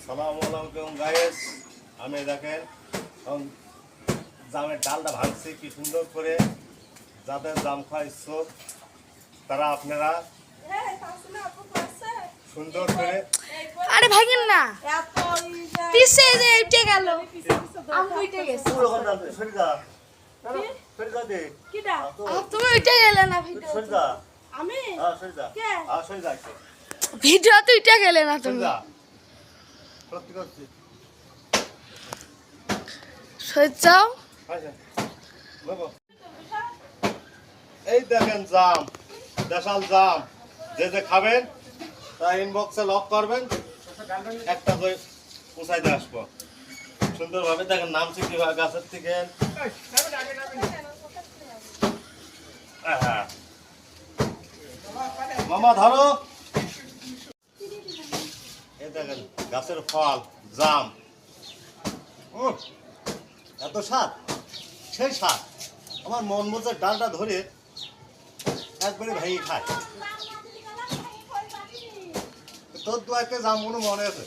সালাম আলাইকুম গায়েস আমি দেখেন এখন জামের ডালটা ভাঙছি কি সুন্দর করে যাদের জাম খাওয়া ইচ্ছুক তারা আপনারা সুন্দর করে আরে ভাগেন না। পিছে যে উঠে গেল। আমি উঠে গেছি। দে তুমি উঠে গেলে না ভিডিও সরিদা আমি? হ্যাঁ সরিদা কে? হ্যাঁ সরিদা ভিডিও তো উঠে গেলে না তুমি। সজ্জাও আচ্ছা। এই দেখেন জাম দেশাল জাম। যে যে খাবেন তা ইনবক্সে লক করবেন। একটা করে দিয়ে আসব। সুন্দরভাবে দেখেন নামছে কীভাবে গাছের থেকে। হ্যাঁ। মামা ধরো। দেখেন গাছের ফল, জাম। এত স্বাদ। সেই স্বাদ। আমার মন মতো ডালটা ধরে একবারে ভেঙে খায়। তোর দু একটা জাম কোনো মনে আছে?